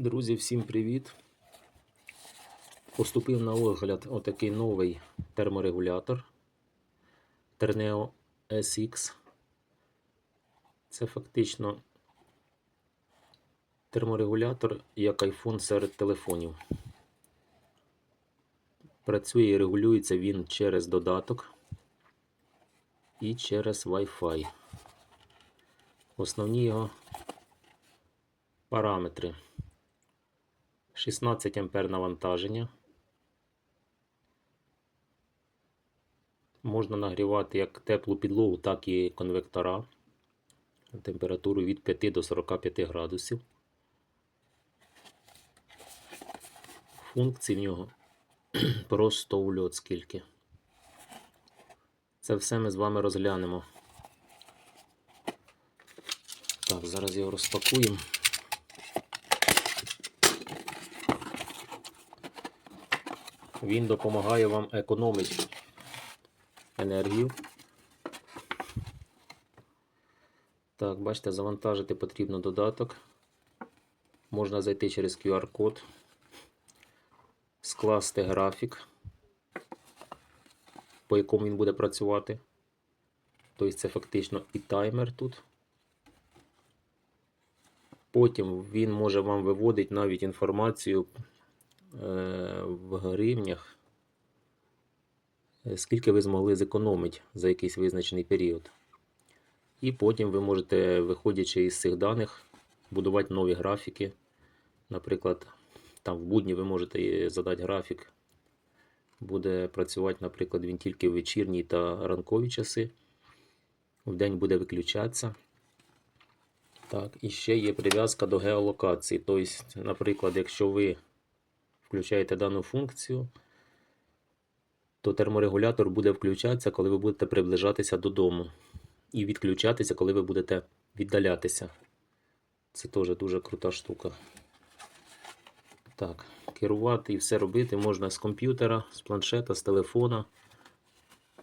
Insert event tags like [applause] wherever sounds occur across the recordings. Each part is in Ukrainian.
Друзі, всім привіт! Поступив на огляд отакий новий терморегулятор Terneo SX. Це фактично терморегулятор як iPhone серед телефонів. Працює і регулюється він через додаток і через Wi-Fi. Основні його параметри. 16 ампер навантаження. Можна нагрівати як теплу підлогу, так і конвектора. Температуру від 5 до 45 градусів. Функцій в нього [clears throat] просто ульот скільки. Це все ми з вами розглянемо. Так, зараз його розпакуємо. Він допомагає вам економити енергію. Так, бачите, завантажити потрібно додаток. Можна зайти через QR-код, скласти графік, по якому він буде працювати. Тобто це фактично і таймер тут. Потім він може вам виводити навіть інформацію в гривнях, е, скільки ви змогли зекономити за якийсь визначений період. І потім ви можете, виходячи із цих даних, будувати нові графіки. Наприклад, там в будні ви можете задати графік. Буде працювати, наприклад, він тільки в вечірні та ранкові часи. В день буде виключатися. Так, і ще є прив'язка до геолокації. Тобто, наприклад, якщо ви включаєте дану функцію, то терморегулятор буде включатися, коли ви будете приближатися додому. І відключатися, коли ви будете віддалятися. Це теж дуже крута штука. Так, керувати і все робити можна з комп'ютера, з планшета, з телефона.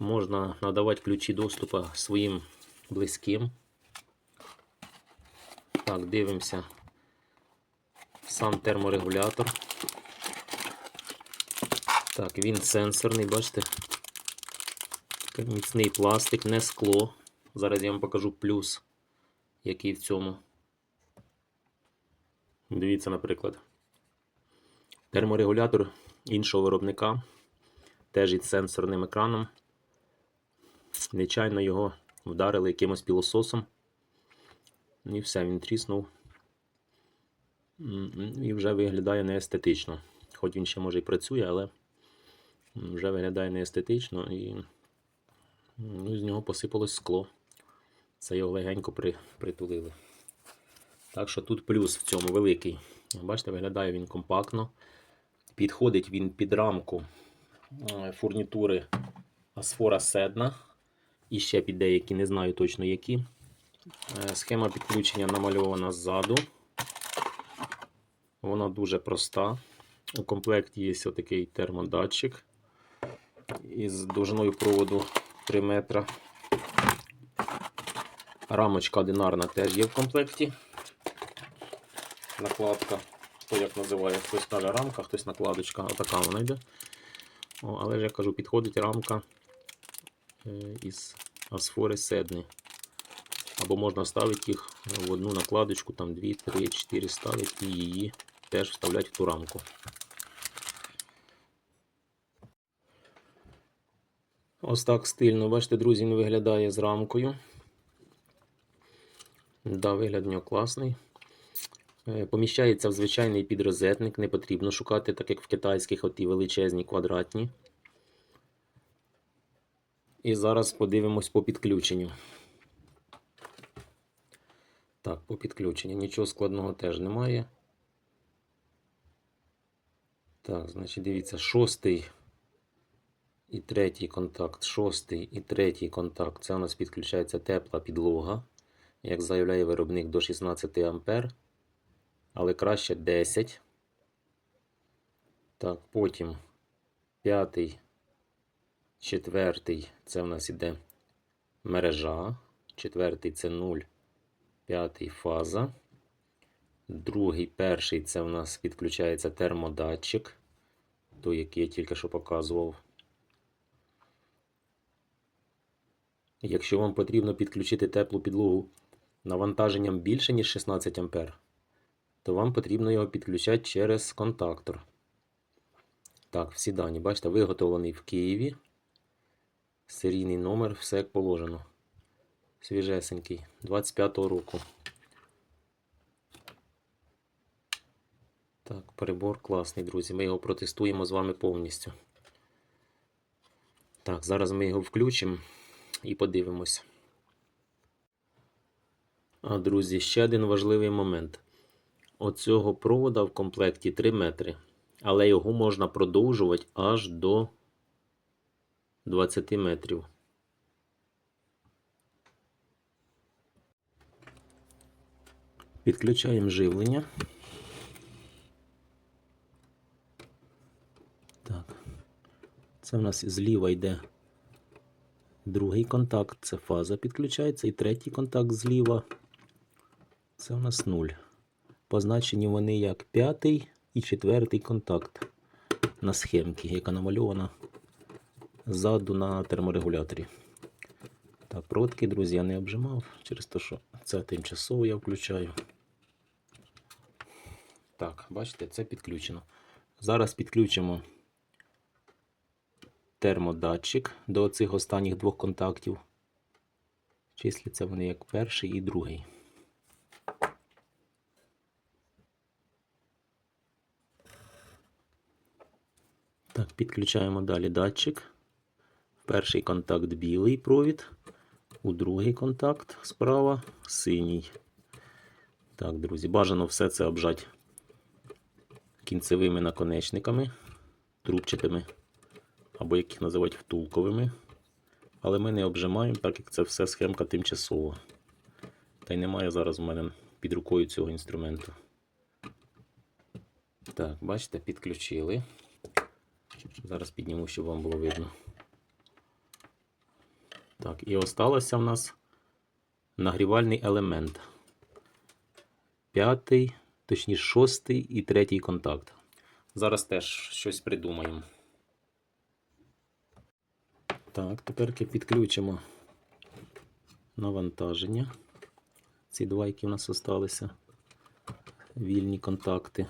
Можна надавати ключі доступу своїм близьким. Так, дивимося сам терморегулятор. Так, він сенсорний, бачите? Міцний пластик, не скло. Зараз я вам покажу плюс, який в цьому. Дивіться, наприклад. Терморегулятор іншого виробника, теж із сенсорним екраном. Нечайно його вдарили якимось пілососом. І все, він тріснув. І вже виглядає неестетично. Хоч він ще може і працює, але вже виглядає неестетично і ну, з нього посипалось скло. Це його легенько при, притулили. Так що тут плюс в цьому великий. Бачите, виглядає він компактно. Підходить він під рамку е, фурнітури Асфора Седна. І ще під деякі, не знаю точно які. Е, Схема підключення намальована ззаду. Вона дуже проста. У комплекті є отакий термодатчик із довжиною проводу 3 метра. Рамочка одинарна теж є в комплекті. Накладка, хто як називає, хтось каже рамка, хтось накладочка, отака вона йде. О, але ж я кажу, підходить рамка е, із асфори седни. Або можна ставити їх в одну накладочку, там 2, 3, 4 ставити і її теж вставляти в ту рамку. Ось так стильно, бачите, друзі, він виглядає з рамкою. Да, вигляд у нього класний. Е, Поміщається в звичайний підрозетник, не потрібно шукати, так як в китайських оті величезні квадратні. І зараз подивимось по підключенню. Так, по підключенню. Нічого складного теж немає. Так, значить, дивіться, шостий і третій контакт. Шостий і третій контакт. Це у нас підключається тепла підлога. Як заявляє виробник до 16 А. Але краще 10. Так, потім п'ятий, четвертий. Це у нас іде мережа. Четвертий це 0. П'ятий фаза. Другий, перший це у нас підключається термодатчик, той, який я тільки що показував. Якщо вам потрібно підключити теплу підлогу навантаженням більше, ніж 16 А, то вам потрібно його підключати через контактор. Так, всі дані, бачите, виготовлений в Києві. Серійний номер, все як положено. Свіжесенький, 25-го року. Так, перебор класний, друзі. Ми його протестуємо з вами повністю. Так, зараз ми його включимо і подивимось. А, друзі, ще один важливий момент. Оцього провода в комплекті 3 метри, але його можна продовжувати аж до 20 метрів. Підключаємо живлення. Так. Це в нас зліва йде другий контакт, це фаза підключається, і третій контакт зліва. Це у нас 0. Позначені вони як п'ятий і четвертий контакт на схемці, яка намальована ззаду на терморегуляторі. Так, проводки, друзі, я не обжимав через те, що це тимчасово я включаю. Так, бачите, це підключено. Зараз підключимо термодатчик до цих останніх двох контактів. Числяться вони як перший і другий. Так, підключаємо далі датчик. В перший контакт білий провід, у другий контакт справа синій. Так, друзі, бажано все це обжати кінцевими наконечниками, трубчатими, або їх називають втулковими. Але ми не обжимаємо, так як це все схемка тимчасова. Та й немає зараз у мене під рукою цього інструменту. Так, бачите, підключили. Зараз підніму, щоб вам було видно. Так, і осталося в нас нагрівальний елемент. П'ятий, точніше шостий і третій контакт. Зараз теж щось придумаємо. Так, тепер підключимо навантаження. Ці два, які в нас залишилися. Вільні контакти.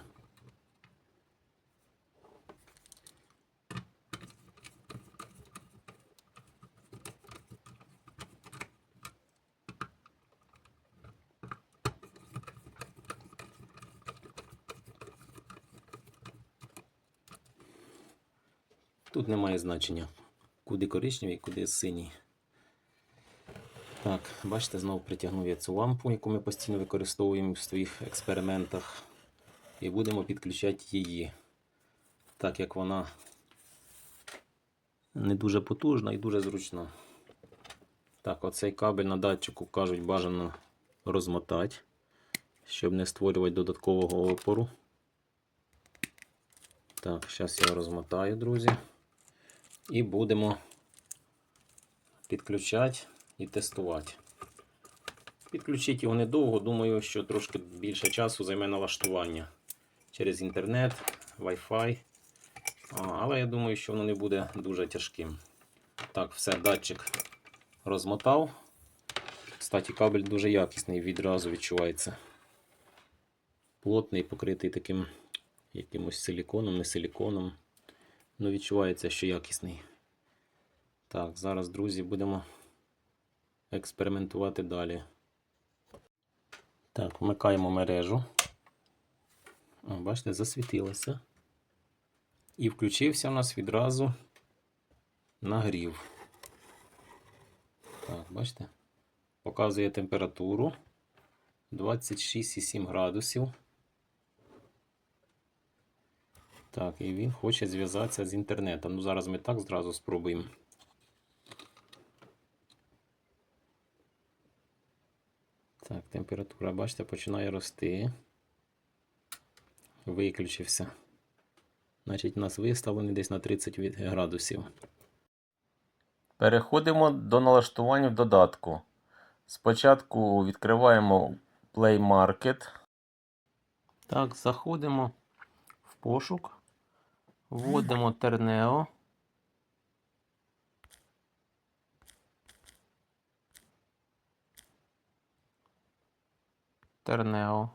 Тут немає значення, куди коричневий, куди синій. Так, бачите, знову притягнув я цю лампу, яку ми постійно використовуємо в своїх експериментах. І будемо підключати її, так як вона не дуже потужна і дуже зручна. Так, оцей кабель на датчику кажуть бажано розмотати, щоб не створювати додаткового опору. Так, зараз я розмотаю, друзі. І будемо підключати і тестувати. Підключити його недовго, думаю, що трошки більше часу займе налаштування через інтернет, Wi-Fi. Але я думаю, що воно не буде дуже тяжким. Так, все, датчик розмотав. Кстати, кабель дуже якісний, відразу відчувається. Плотний, покритий таким якимось силіконом, не силіконом. Ну, відчувається, що якісний. Так, зараз, друзі, будемо експериментувати далі. Так, вмикаємо мережу. О, бачите, засвітилося. І включився у нас відразу нагрів. Так, бачите? Показує температуру 26,7 градусів. Так, і він хоче зв'язатися з інтернетом. Ну, зараз ми так зразу спробуємо. Так, температура, бачите, починає рости. Виключився. Значить, у нас виставлений десь на 30 градусів. Переходимо до налаштування в додатку. Спочатку відкриваємо Play Market. Так, заходимо в пошук, вводимо Тернео. Тернео.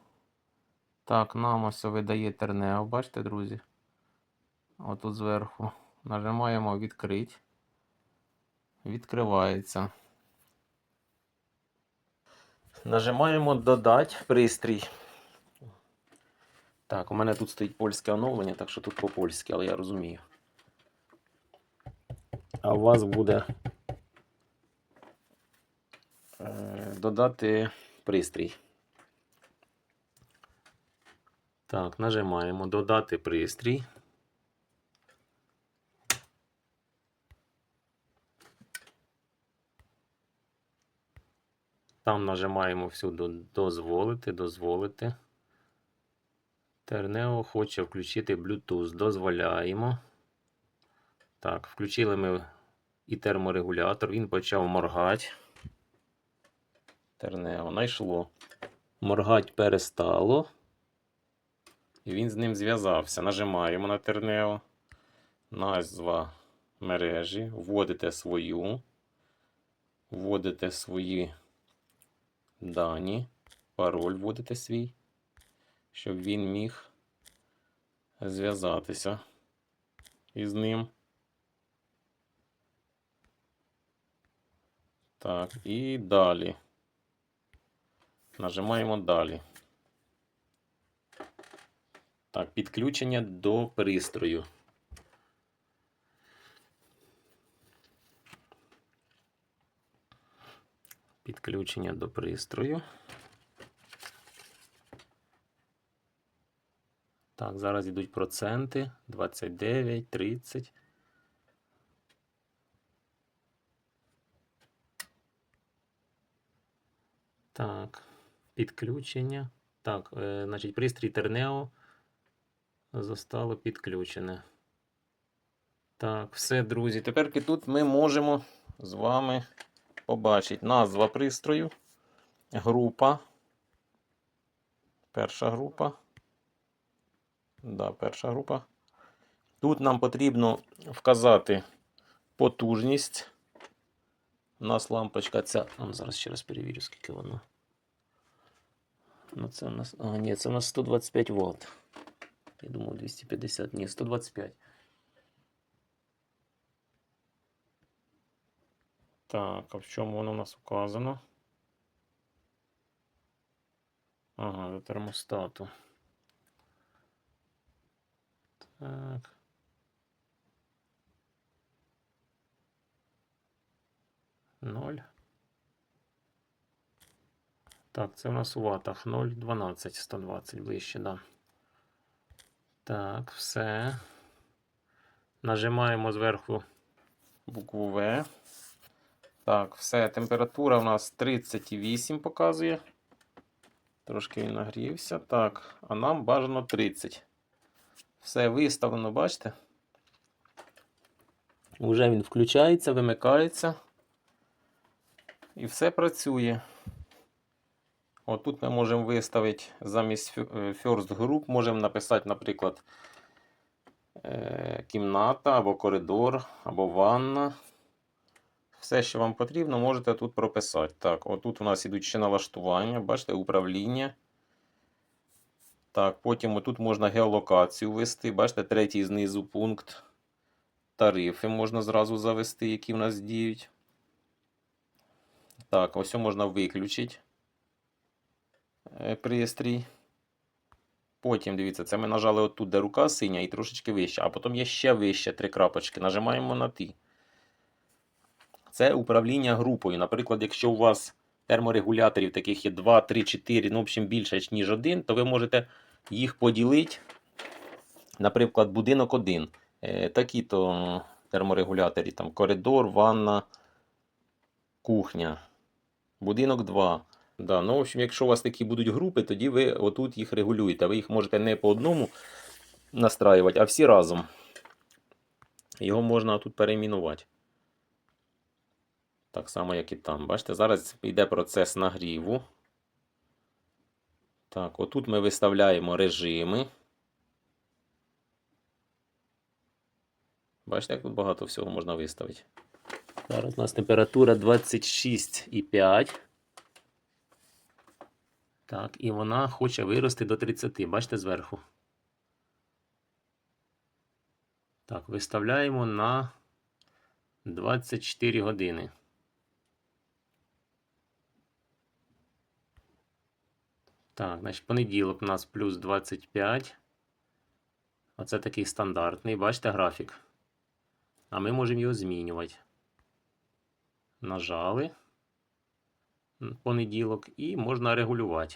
Так, нам ось видає Тернео, бачите, друзі? Отут зверху. Нажимаємо відкрити. Відкривається. Нажимаємо додати пристрій. Так, у мене тут стоїть польське оновлення, так що тут по-польськи, але я розумію. А у вас буде е, додати пристрій. Так, нажимаємо додати пристрій. Там нажимаємо всюди дозволити, дозволити. Тернео хоче включити Bluetooth. Дозволяємо. Так, включили ми і терморегулятор. Він почав моргати. Тернео знайшло. Моргать перестало. І він з ним зв'язався. Нажимаємо на Тернео. Назва мережі. Вводите свою. Вводите свої дані. Пароль вводите свій щоб він міг зв'язатися із ним. Так, і далі. Нажимаємо далі. Так, підключення до пристрою. Підключення до пристрою. Так, зараз йдуть проценти 29, 30. Так, підключення. Так, е, значить, пристрій Тернео застало підключене. Так, все, друзі. Тепер тут ми можемо з вами побачити назва пристрою, група. Перша група. Да, перша група. Тут нам потрібно вказати потужність. У нас лампочка ця. А, зараз ще раз перевірю, скільки вона. Ну, це у нас. А, ні, це у нас 125 Вт. Я думав 250. Ні, 125. Так, а в чому воно у нас указано? Ага, до термостату. Так. Ноль. Так, це у нас у ватах 0,12, 120 ближче, да. Так, все. Нажимаємо зверху букву В. Так, все. Температура у нас 38 показує. Трошки він нагрівся. Так, а нам бажано 30. Все виставлено, бачите? Уже він включається, вимикається. І все працює. Отут ми можемо виставити замість е, First Group, можемо написати, наприклад, е, кімната або коридор, або ванна. Все, що вам потрібно, можете тут прописати. Так, отут у нас ідуть ще налаштування, бачите, управління. Так, потім отут можна геолокацію ввести. Бачите, третій знизу пункт. Тарифи можна зразу завести, які в нас діють. Так, ось можна виключити е, пристрій. Потім, дивіться, це ми нажали отут, де рука синя, і трошечки вище. А потім є ще вище три крапочки. Нажимаємо на ті. Це управління групою. Наприклад, якщо у вас терморегуляторів таких є 2, 3, 4, ну, в общем, більше, ніж один, то ви можете їх поділити. Наприклад, будинок 1. Е, Такі-то терморегуляторі, там коридор, ванна, кухня. Будинок 2. Да, ну, в общем, якщо у вас такі будуть групи, тоді ви отут їх регулюєте. Ви їх можете не по одному настраювати, а всі разом. Його можна тут перейменувати. Так само, як і там. Бачите, зараз йде процес нагріву. Так, отут ми виставляємо режими. Бачите, як тут багато всього можна виставити. Зараз у нас температура 26,5. Так, і вона хоче вирости до 30. Бачите зверху. Так, виставляємо на 24 години. Так, значить, понеділок у нас плюс 25. Оце такий стандартний, бачите графік. А ми можемо його змінювати. Нажали понеділок і можна регулювати.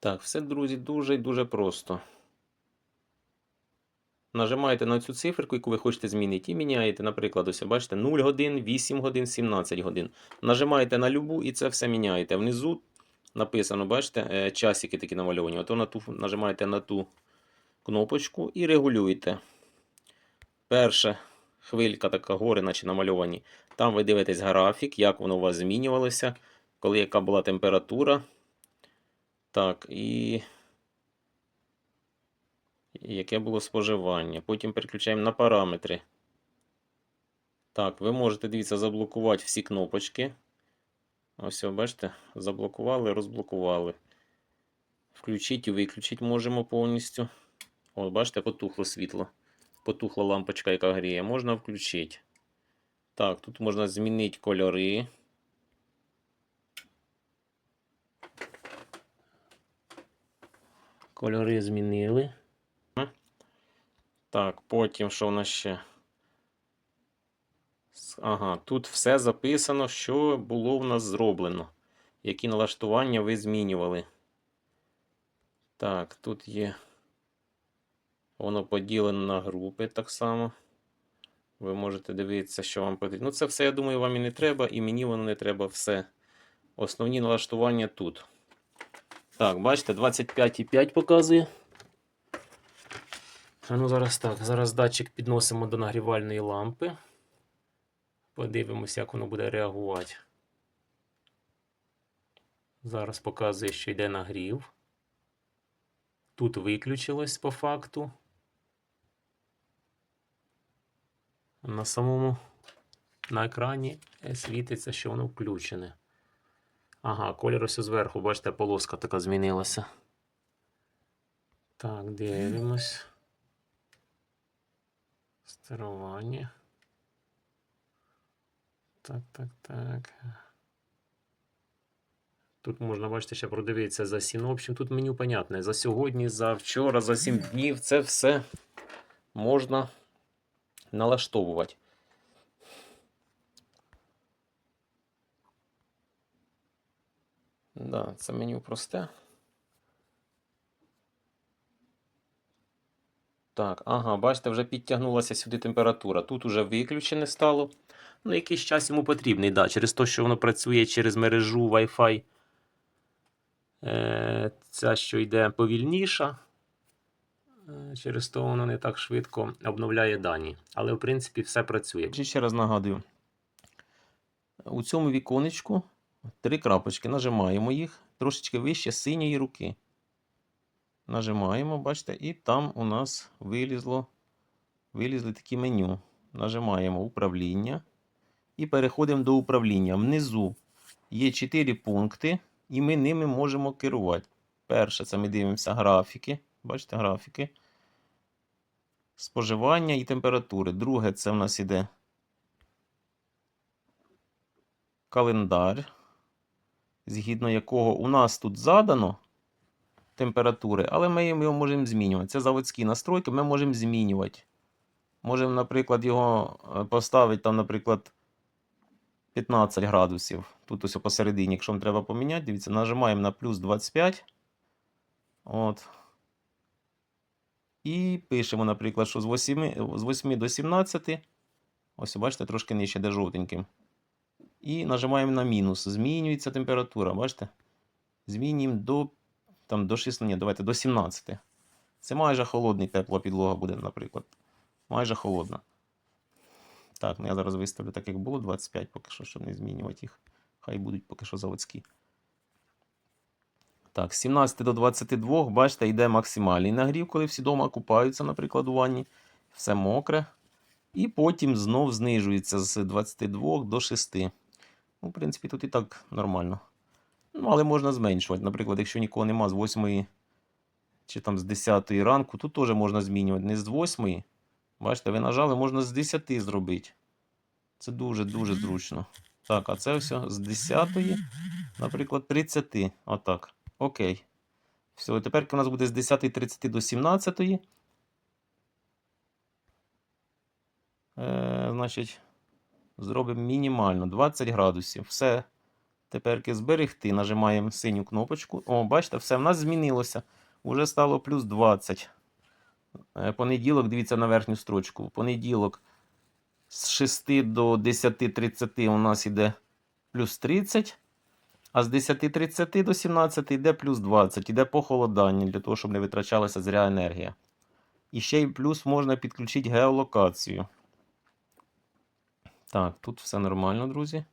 Так, все, друзі, дуже і дуже просто. Нажимаєте на цю циферку, яку ви хочете змінити, і міняєте, наприклад, ось, бачите, 0 годин, 8 годин, 17 годин. Нажимаєте на любу і це все міняєте. Внизу написано, бачите, е, часики такі намальовані. Ото на ту, нажимаєте на ту кнопочку і регулюєте. Перша хвилька така гори, наче намальовані. Там ви дивитесь графік, як воно у вас змінювалося, коли яка була температура. Так, і яке було споживання. Потім переключаємо на параметри. Так, ви можете, дивіться, заблокувати всі кнопочки. Ось, бачите, заблокували, розблокували. Включити і виключити можемо повністю. О, бачите, потухло світло. Потухла лампочка, яка гріє. Можна включити. Так, тут можна змінити кольори. Кольори змінили. Так, потім що в нас ще? Ага, тут все записано, що було в нас зроблено. Які налаштування ви змінювали. Так, тут є. Воно поділено на групи так само. Ви можете дивитися, що вам потрібно. Ну, це все, я думаю, вам і не треба, і мені воно не треба все. Основні налаштування тут. Так, бачите, 25,5 показує. Ну зараз так. Зараз датчик підносимо до нагрівальної лампи. Подивимося, як воно буде реагувати. Зараз показує, що йде нагрів. Тут виключилось по факту. На самому на екрані світиться, що воно включене. Ага, колір ось зверху, бачите, полоска така змінилася. Так, дивимось. Старування. Так, так, так. Тут можна, бачите, ще продивитися за сім. Ну, в общем, тут меню понятне. За сьогодні, за вчора, за 7 днів. Це все можна налаштовувати. Да, це меню просте. Так, ага, бачите, вже підтягнулася сюди температура. Тут уже виключене стало. Ну, якийсь час йому потрібний, да, через те, що воно працює через мережу Wi-Fi. Е, ця, що йде повільніша. Е, Через то воно не так швидко обновляє дані. Але, в принципі, все працює. Ще раз нагадую. У цьому віконечку три крапочки. Нажимаємо їх трошечки вище синьої руки. Нажимаємо, бачите, і там у нас вилізло, вилізли такі меню. Нажимаємо управління і переходимо до управління. Внизу є 4 пункти, і ми ними можемо керувати. Перше, це ми дивимося графіки. Бачите, графіки. Споживання і температури. Друге, це в нас іде календар, згідно якого у нас тут задано температури, але ми його можемо змінювати. Це заводські настройки, ми можемо змінювати. Можемо, наприклад, його е, поставити, там, наприклад, 15 градусів. Тут ось посередині, якщо вам треба поміняти, дивіться, нажимаємо на плюс 25. От. І пишемо, наприклад, що з 8, з 8 до 17. Ось, бачите, трошки нижче, де жовтеньким. І нажимаємо на мінус. Змінюється температура, бачите? Змінюємо до, там, до 16, ні, давайте до 17. Це майже холодний тепла підлога буде, наприклад. Майже холодна. Так, ну я зараз виставлю так, як було 25, поки що, щоб не змінювати їх. Хай будуть поки що заводські. Так, з 17 до 22, бачите, йде максимальний нагрів, коли всі вдома купаються, наприклад, у ванні. Все мокре. І потім знов знижується з 22 до 6. Ну, в принципі, тут і так нормально. Ну, але можна зменшувати. Наприклад, якщо нікого нема з 8 чи там з 10 ранку, тут теж можна змінювати. Не з 8. Бачите, ви нажали, можна з 10 зробити. Це дуже-дуже зручно. Так, а це все з 10, наприклад, 30. Отак. Окей. Все, тепер у нас буде з 10.30 до 17. Е, значить, зробимо мінімально 20 градусів. Все. Тепер зберегти. Нажимаємо синю кнопочку. О, бачите, все в нас змінилося. Уже стало плюс 20. Е, Понеділок, дивіться на верхню строчку. Понеділок з 6 до 10.30 у нас йде плюс 30. А з 10.30 до 17 йде плюс 20. Іде похолодання для того, щоб не витрачалася зря енергія. І ще й плюс можна підключити геолокацію. Так, тут все нормально, друзі.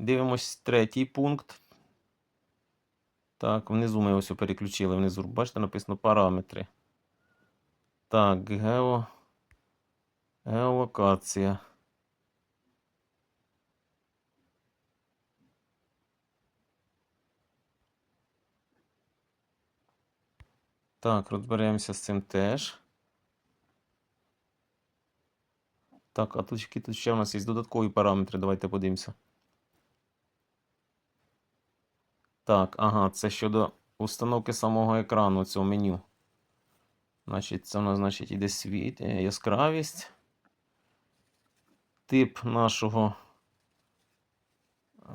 Дивимось третій пункт. Так, внизу ми ось переключили. Внизу, бачите, написано параметри. Так, гео... геолокація. Так, розберемося з цим теж. Так, а тут, тут ще у нас є додаткові параметри. Давайте подивимося. Так, ага, це щодо установки самого екрану цього меню. Значить, це у нас значить, іде світ, е, яскравість. Тип нашого.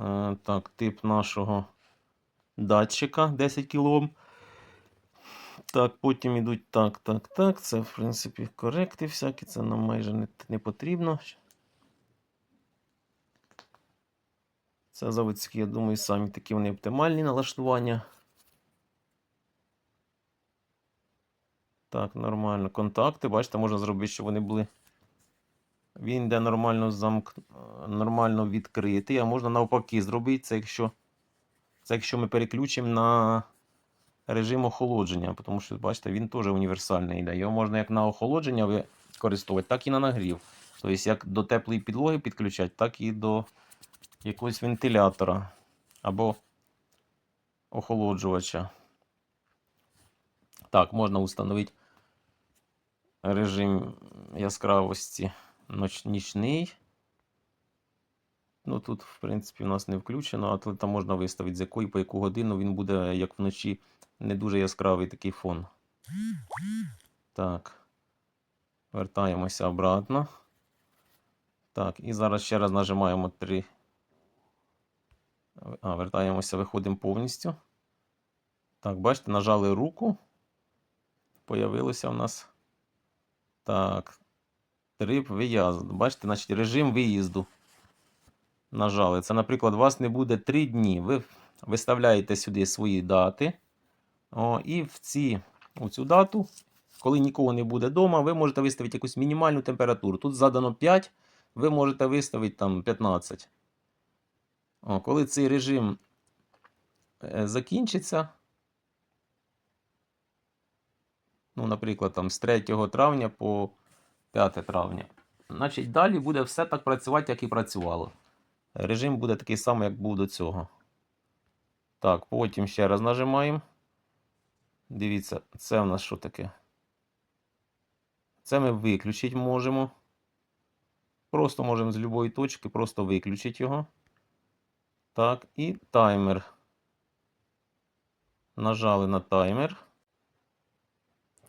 Е, так, тип нашого датчика 10 кОм. Так, потім йдуть так, так, так. Це, в принципі, коректи всякі, це нам майже не, не потрібно. Це заводські, я думаю, самі такі вони оптимальні налаштування. Так, нормально. Контакти, бачите, можна зробити, щоб вони були. Він йде нормально замк... нормально відкритий, а можна навпаки зробити це, якщо це якщо ми переключимо на режим охолодження, тому що, бачите, він теж універсальний йде. Його можна як на охолодження використовувати, так і на нагрів. Тобто, як до теплої підлоги підключати, так і до якогось вентилятора або охолоджувача. Так, можна встановити режим яскравості нічний. Ну, тут, в принципі, у нас не включено, але там можна виставити, з якої по яку годину він буде, як вночі, не дуже яскравий такий фон. Так. Вертаємося обратно. Так, і зараз ще раз нажимаємо 3. А, вертаємося, виходимо повністю. Так, бачите, нажали руку. Появилося у нас. Так. Трип виїзду. Бачите, значить режим виїзду. Нажали. Це, наприклад, у вас не буде 3 дні. Ви виставляєте сюди свої дати. О, і в, ці, у цю дату, коли нікого не буде вдома, ви можете виставити якусь мінімальну температуру. Тут задано 5, ви можете виставити там 15. О, коли цей режим е, закінчиться, ну, наприклад, там з 3 травня по 5 травня, значить далі буде все так працювати, як і працювало. Режим буде такий самий, як був до цього. Так, потім ще раз нажимаємо. Дивіться, це у нас що таке? Це ми виключити можемо. Просто можемо з будь-якої точки просто виключити його. Так, і таймер. Нажали на таймер.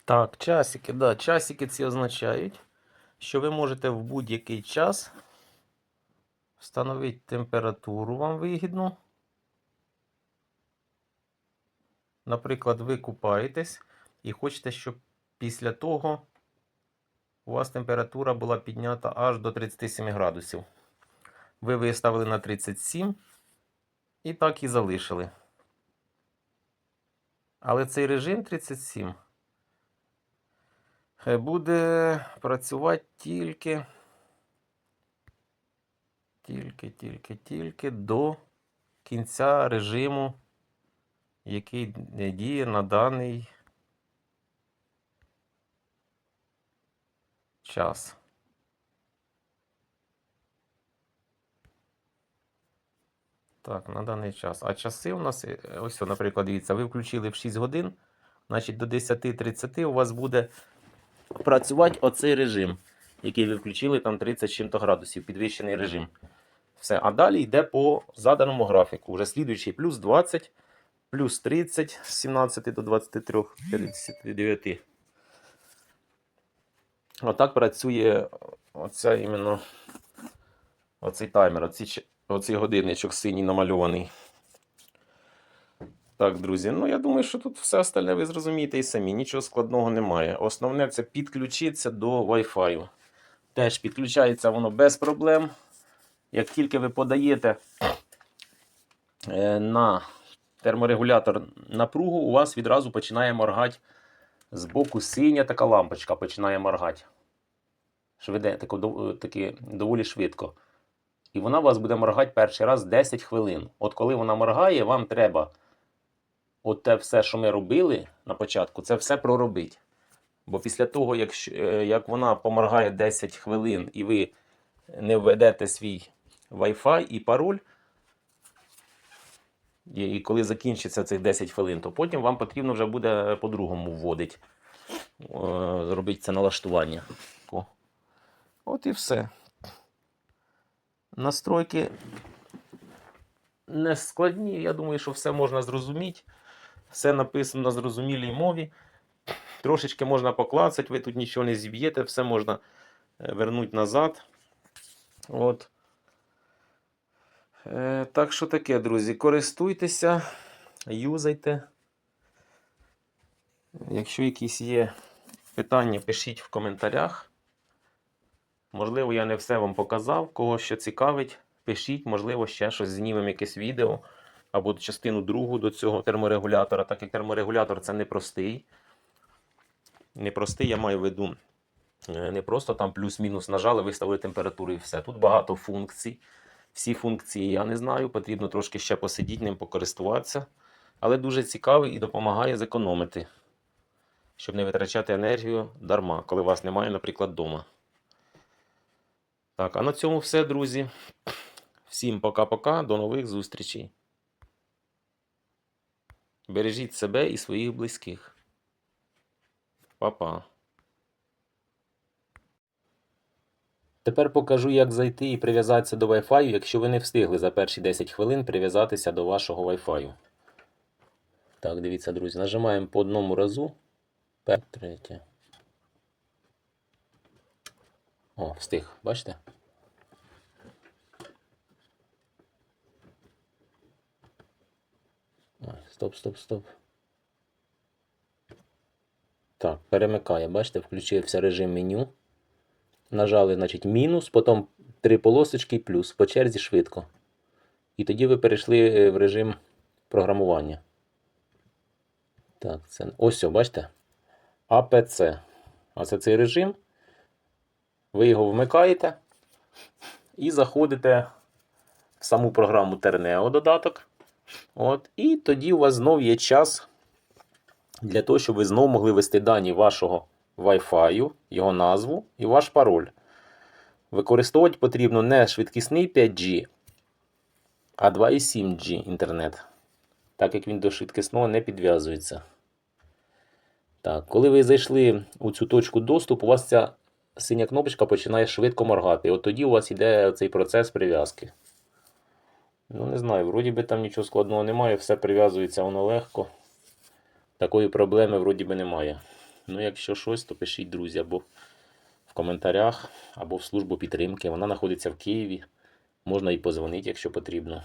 Так, часики, да, часики ці означають, що ви можете в будь-який час встановити температуру вам вигідну. Наприклад, ви купаєтесь і хочете, щоб після того у вас температура була піднята аж до 37 градусів. Ви виставили на 37 і так і залишили. Але цей режим 37 е, буде працювати тільки тільки, тільки, тільки до кінця режиму, який діє на даний час. Так, на даний час. А часи у нас, е, ось, наприклад, дивіться, ви включили в 6 годин, значить до 10.30 у вас буде працювати оцей режим, який ви включили, там 30 з чим-то градусів, підвищений режим. Все. А далі йде по заданому графіку. Вже слідуючий плюс 20, плюс 30 з 17 до 23, 59. Отак працює оця іменно оцей таймер, оці, оцей годинничок синій намальований. Так, друзі, ну я думаю, що тут все остальне ви зрозумієте і самі. Нічого складного немає. Основне це підключитися до Wi-Fi. Теж підключається воно без проблем. Як тільки ви подаєте е, на терморегулятор напругу, у вас відразу починає моргати з боку синя така лампочка починає моргати. Швиде, тако, таки, доволі швидко. І вона вас буде моргати перший раз 10 хвилин. От коли вона моргає, вам треба от те все, що ми робили на початку, це все проробити. Бо після того, як, е, як вона поморгає 10 хвилин і ви не введете свій Wi-Fi і пароль, і, коли закінчиться цих 10 хвилин, то потім вам потрібно вже буде по-другому вводити, е, зробити це налаштування. От і все. Настройки не складні. Я думаю, що все можна зрозуміти. Все написано на зрозумілій мові. Трошечки можна поклацати, ви тут нічого не зіб'єте, все можна е, вернути назад. От. Е, так що таке, друзі, користуйтеся, юзайте. Якщо якісь є питання, пишіть в коментарях. Можливо, я не все вам показав, кого що цікавить. Пишіть, можливо, ще щось знімемо якесь відео або частину другу до цього терморегулятора, так як терморегулятор це непростий. Непростий, я маю в виду. е, Не просто там плюс-мінус нажали, виставили температуру і все. Тут багато функцій. Всі функції я не знаю, потрібно трошки ще посидіти ним, покористуватися. Але дуже цікавий і допомагає зекономити, щоб не витрачати енергію дарма, коли вас немає, наприклад, вдома. Так, а на цьому все, друзі. Всім пока-пока, до нових зустрічей. Бережіть себе і своїх близьких. Па-па. Тепер покажу, як зайти і прив'язатися до Wi-Fi, якщо ви не встигли за перші 10 хвилин прив'язатися до вашого Wi-Fi. Так, дивіться, друзі, нажимаємо по одному разу. Третє. О, встиг, бачите? Стоп, стоп, стоп. Так, перемикає, бачите, включився режим меню. Нажали, значить, мінус, потім три полосочки плюс. По черзі швидко. І тоді ви перейшли е, в режим програмування. Так, це. Ось, бачите? АПЦ. А це цей режим. Ви його вмикаєте і заходите в саму програму Terneo додаток. От, і тоді у вас знов є час для того, щоб ви знову могли ввести дані вашого Wi-Fi, його назву і ваш пароль. Використовувати потрібно не швидкісний 5G, а 2,7G інтернет. Так як він до швидкісного не підв'язується. Так, коли ви зайшли у цю точку доступу, у вас ця синя кнопочка починає швидко моргати. От тоді у вас йде цей процес прив'язки. Ну, не знаю, вроді би там нічого складного немає, все прив'язується воно легко. Такої проблеми вроді би немає. Ну, якщо щось, то пишіть, друзі, або в коментарях, або в службу підтримки. Вона знаходиться в Києві. Можна і позвонити, якщо потрібно.